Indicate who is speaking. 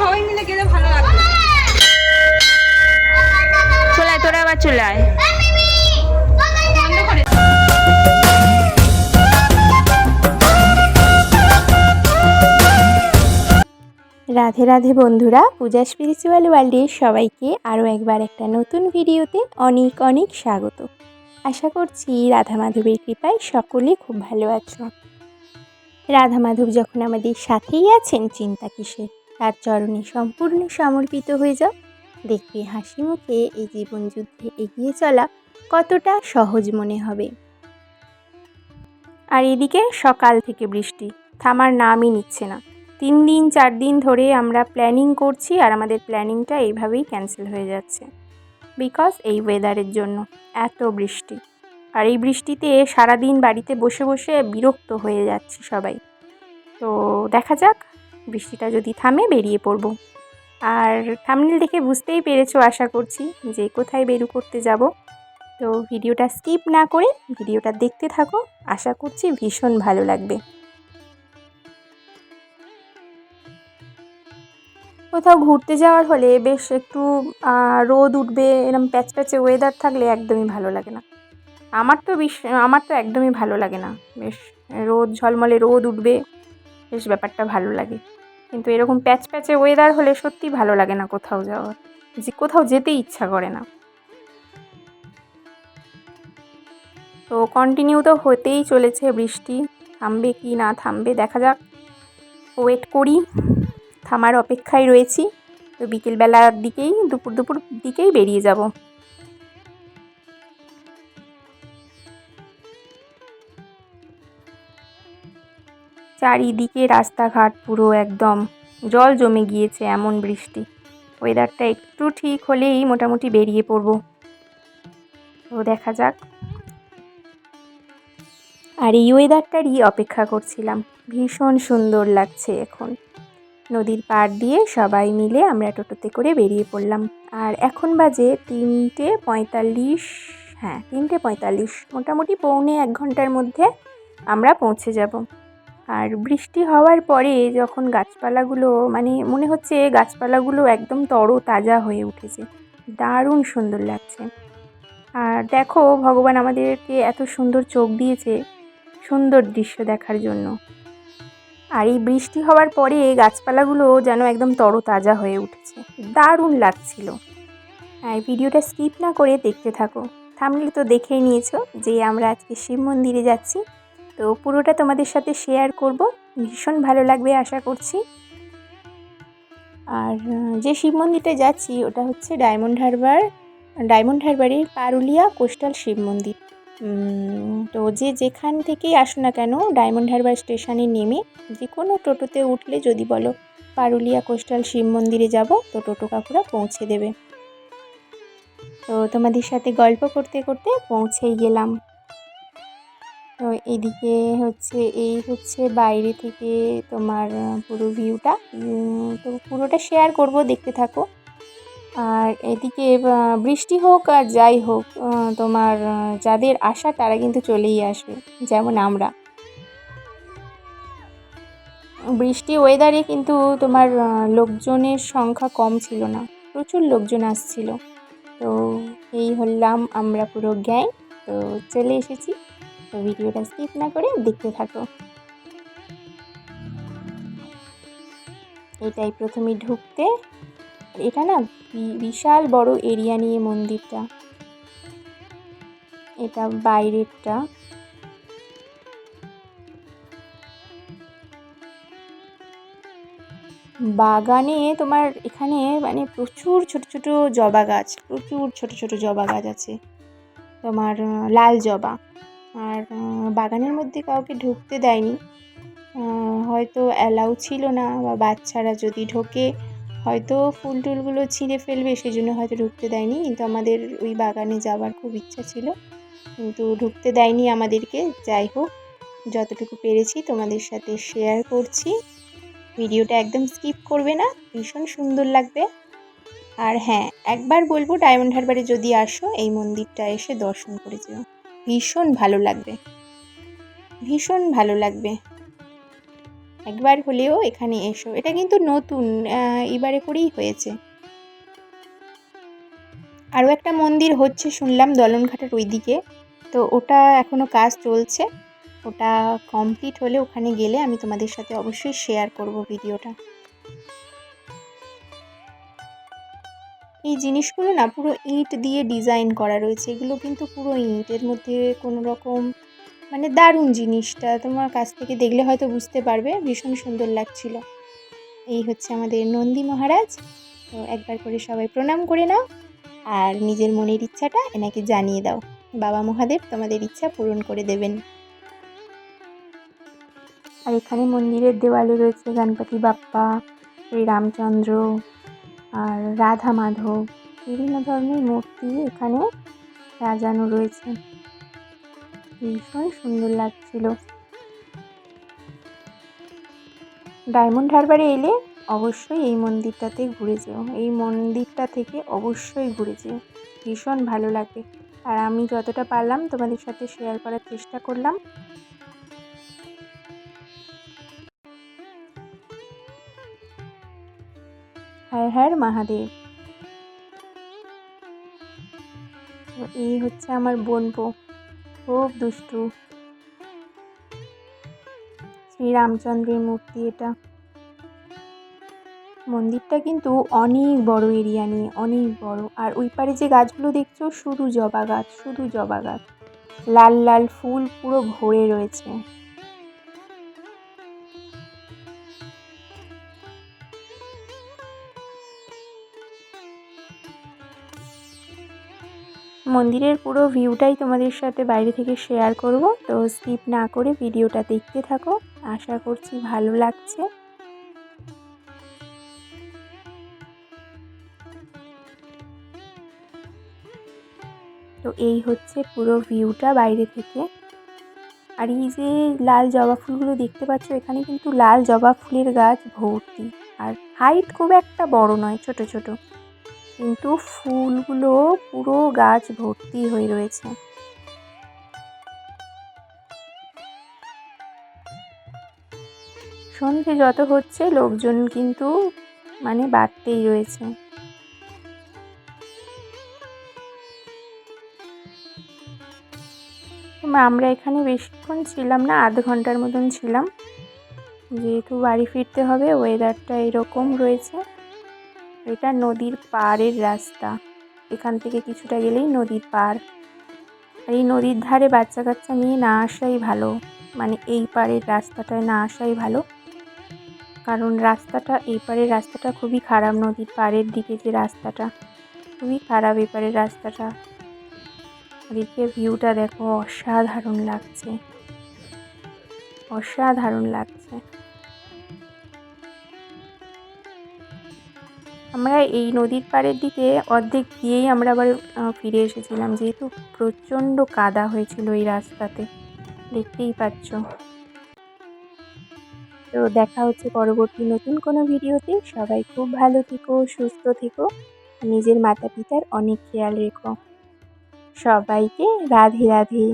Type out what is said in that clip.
Speaker 1: সবাই মিলে গেলে ভালো লাগবে।
Speaker 2: চলায় তোরা আবার
Speaker 1: বন্ধ
Speaker 3: রাধে রাধে বন্ধুরা পূজা স্পিরিচুয়াল ওয়ার্ল্ডের সবাইকে আরও একবার একটা নতুন ভিডিওতে অনেক অনেক স্বাগত। আশা করছি রাধা মাধবের কৃপায় সকলে খুব ভালো আছো। রাধা মাধব যখন আমাদের সাথেই আছেন চিন্তা কিসে তার চরণে সম্পূর্ণ সমর্পিত হয়ে যাও। দেখবে হাসি মুখে এই জীবন যুদ্ধে এগিয়ে চলা কতটা সহজ মনে হবে। আর এদিকে সকাল থেকে বৃষ্টি, থামার নামই নিচ্ছে না। তিন দিন, চার দিন ধরে আমরা প্ল্যানিং করছি আর আমাদের প্ল্যানিংটা এইভাবেই ক্যান্সেল হয়ে যাচ্ছে। বিকজ এই ওয়েদারের জন্য এত বৃষ্টি। আর এই বৃষ্টিতে সারাদিন বাড়িতে বসে বসে বিরক্ত হয়ে যাচ্ছি সবাই। তো দেখা যাক বৃষ্টিটা যদি থামে, বেরিয়ে পড়ব। আর থামনেল দেখে বুঝতেই পেরেছ, আশা করছি, যে কোথায় বেরু করতে যাব। তো ভিডিওটা স্কিপ না করে ভিডিওটা দেখতে থাকো, আশা করছি ভীষণ ভালো লাগবে। কোথাও ঘুরতে যাওয়ার হলে বেশ একটু রোদ উঠবে এরকম প্যাচ প্যাচে ওয়েদার থাকলে একদমই ভালো লাগে না। আমার তো বিশ, আমার তো একদমই ভালো লাগে না। বেশ রোদ, ঝলমলে রোদ উঠবে, বেশ ব্যাপারটা ভালো লাগে। কিন্তু এরকম প্যাচ প্যাচে ওয়েদার হলে সত্যি ভালো লাগে না কোথাও যাওয়ার। যে কোথাও যেতে ইচ্ছা করে না। তো কন্টিনিউ তো হতেই চলেছে বৃষ্টি। থামবে কি না থামবে দেখা যাক। ওয়েট করি, থামার অপেক্ষায় রয়েছি। তো বিকেলবেলার দিকেই, দুপুর দুপুর দিকেই বেরিয়ে যাব। চারিদিকে রাস্তাঘাট পুরো একদম। জল জমে গিয়েছে এমন বৃষ্টি। ওয়েদারটা একটু ঠিক হলেই মোটামুটি বেরিয়ে পড়ব। তো দেখা যাক। আর এই ওয়েদারটারই অপেক্ষা করছিলাম। ভীষণ সুন্দর লাগছে এখন। নদীর পাড় দিয়ে সবাই মিলে আমরা টোটোতে করে বেরিয়ে পড়লাম। আর এখন বাজে তিনটে পঁয়তাল্লিশ হ্যাঁ তিনটে পঁয়তাল্লিশ। মোটামুটি পৌনে এক ঘণ্টার মধ্যে আমরা পৌঁছে যাব। আর বৃষ্টি হওয়ার পরে যখন গাছপালাগুলো মানে মনে হচ্ছে গাছপালাগুলো একদম তরো তাজা হয়ে উঠেছে। দারুণ সুন্দর লাগছে। আর দেখো, ভগবান আমাদেরকে এত সুন্দর চোখ দিয়েছে, সুন্দর দৃশ্য দেখার জন্য। আর এই বৃষ্টি হওয়ার পরে গাছপালাগুলো যেন একদম তরতাজা হয়ে উঠেছে। দারুণ লাগছিল। আর ভিডিওটা স্কিপ না করে দেখতে থাকো। থামলে তো দেখেই নিয়েছো যে আমরা আজকে শিব মন্দিরে যাচ্ছি। তো পুরোটা তোমাদের সাথে শেয়ার করব। ভীষণ ভালো লাগবে আশা করছি। আর যে শিব মন্দিরটা যাচ্ছি, ওটা হচ্ছে ডায়মন্ড হারবার ডায়মন্ড হারবারের পারুলিয়া কোস্টাল শিব মন্দির। তো যে যেখান থেকেই আসো না কেন ডায়মন্ড হারবার স্টেশনে নেমে যে কোনো টোটোতে উঠলে যদি বলো পারুলিয়া কোস্টাল শিব মন্দিরে যাব, তো টোটো কাকুরা পৌঁছে দেবে। তো তোমাদের সাথে গল্প করতে করতে পৌঁছেই গেলাম। তো এদিকে হচ্ছে, এই হচ্ছে বাইরে থেকে তোমার পুরো ভিউটা তো পুরোটা শেয়ার করব, দেখতে থাকো। আর এদিকে বৃষ্টি হোক আর যাই হোক তোমার যাদের আশা তারা কিন্তু চলেই আসবে, যেমন আমরা। বৃষ্টি ওয়েদারে কিন্তু তোমার লোকজনের সংখ্যা কম ছিল না, প্রচুর লোকজন আসছিল। তো এই হলাম আমরা পুরো গ্যাং তো চলে এসেছি। তো ভিডিওটা স্কিপ না করে দেখতে থাকো। এটাই প্রথমে ঢুকতে। এটা না বিশাল বড় এরিয়া নিয়ে মন্দিরটা। এটা বাইরেরটা। বাগানে তোমার এখানে মানে প্রচুর ছোট ছোট জবা গাছ, প্রচুর ছোট ছোট জবা গাছ আছে। তোমার লাল জবা। আর বাগানের মধ্যে কাউকে ঢুকতে দেয়নি। হয়তো অ্যালাউ ছিল না বা বাচ্চারা যদি ঢোকে, হয়তো ফুল টুলগুলো ছিঁড়ে ফেলবে সেই জন্য হয়তো ঢুকতে দেয়নি। কিন্তু আমাদের ওই বাগানে যাওয়ার খুব ইচ্ছা ছিল। কিন্তু ঢুকতে দেয়নি আমাদেরকে। যাই হোক, যতটুকু পেরেছি তোমাদের সাথে শেয়ার করছি। ভিডিওটা একদম স্কিপ করবে না, ভীষণ সুন্দর লাগবে। আর হ্যাঁ একবার বলব ডায়মন্ড হারবারে যদি আসো, এই মন্দিরটা এসে দর্শন করে যেও। ভীষণ ভালো লাগবে। ভীষণ ভালো লাগবে। একবার হলেও এখানে এসো। এটা কিন্তু নতুন এবারে করেই হয়েছে। আরও একটা মন্দির হচ্ছে, শুনলাম দলনঘাটার ওইদিকে। তো ওটা এখনও কাজ চলছে। ওটা কমপ্লিট হলে ওখানে গেলে আমি তোমাদের সাথে অবশ্যই শেয়ার করব ভিডিওটা। এই জিনিসগুলো না পুরো ইট দিয়ে ডিজাইন করা রয়েছে। এগুলো কিন্তু পুরো ইট। এর মধ্যে কোনো রকম মানে দারুণ জিনিসটা তোমার কাছ থেকে দেখলে হয়তো বুঝতে পারবে। ভীষণ সুন্দর লাগছিল। এই হচ্ছে আমাদের নন্দী মহারাজ। তো একবার করে সবাই প্রণাম করে নাও। আর নিজের মনের ইচ্ছাটা এনাকে জানিয়ে দাও। বাবা মহাদেব তোমাদের ইচ্ছা পূরণ করে দেবেন। আর এখানে মন্দিরের দেওয়ালে রয়েছে গণপতি বাপ্পা, শ্রী রামচন্দ্র আর রাধা মাধব, বিভিন্ন ধরনের মূর্তি এখানে সাজানো রয়েছে। ভীষণ সুন্দর লাগছিল। ডায়মন্ড হারবারে এলে অবশ্যই এই মন্দিরটাতে ঘুরে যেও। এই মন্দিরটা থেকে অবশ্যই ঘুরে যেও। ভীষণ ভালো লাগবে আর আমি যতটা পারলাম তোমাদের সাথে শেয়ার করার চেষ্টা করলাম। হর হর মহাদেব। এই হচ্ছে আমার বোনপো খুব দুষ্টু। শ্রীরামচন্দ্রের মূর্তি এটা। মন্দিরটা কিন্তু অনেক বড় এরিয়া নিয়ে, অনেক বড়। আর ওই পারে যে গাছগুলো দেখছ, শুধু জবা গাছ, শুধু জবা গাছ। লাল লাল ফুল পুরো ভরে রয়েছে। মন্দিরের পুরো ভিউটাই তোমাদের সাথে বাইরে থেকে শেয়ার করব, তো স্কিপ না করে ভিডিওটা দেখতে থাকো। আশা করছি ভালো লাগছে। তো এই হচ্ছে পুরো ভিউটা বাইরে থেকে। আর এই যে লাল জবা ফুলগুলো দেখতে পাচ্ছ, এখানে কিন্তু লাল জবা ফুলের গাছ ভর্তি। আর হাইট খুব একটা বড় নয়, ছোট ছোট। কিন্তু ফুলগুলো পুরো গাছ ভর্তি হয়ে রয়েছে। সন্ধে যত হচ্ছে, লোকজন কিন্তু মানে বাড়তেই রয়েছে। আমরা এখানে বেশিক্ষণ ছিলাম না, আধ ঘণ্টার মতন ছিলাম। যেহেতু বাড়ি ফিরতে হবে ওয়েদারটা এরকম রয়েছে। এটা নদীর পাড়ের রাস্তা। এখান থেকে কিছুটা গেলেই নদীর পাড়। আর এই নদীর ধারে বাচ্চা কাচ্চা নিয়ে না আসাই ভালো। মানে এই পাড়ের রাস্তাটায় না আসাই ভালো। কারণ রাস্তাটা, এই পাড়ের রাস্তাটা খুবই খারাপ। নদীর পাড়ের দিকে যে রাস্তাটা, খুবই খারাপ এই পাড়ের রাস্তাটা। এদিকে ভিউটা দেখো, অসাধারণ লাগছে। অসাধারণ লাগছে। আমরা এই নদীর পাড়ের দিকে অর্ধেক গিয়েই আমরা আবার ফিরে এসেছিলাম। যেহেতু প্রচণ্ড কাদা হয়েছিল এই রাস্তাতে। দেখতেই পাচ্ছ। তো দেখা হচ্ছে পরবর্তী নতুন কোনো ভিডিওতে। সবাই খুব ভালো থেকো, সুস্থ থেকো। নিজের মাতা পিতার অনেক খেয়াল রেখো। সবাইকে রাধে রাধে।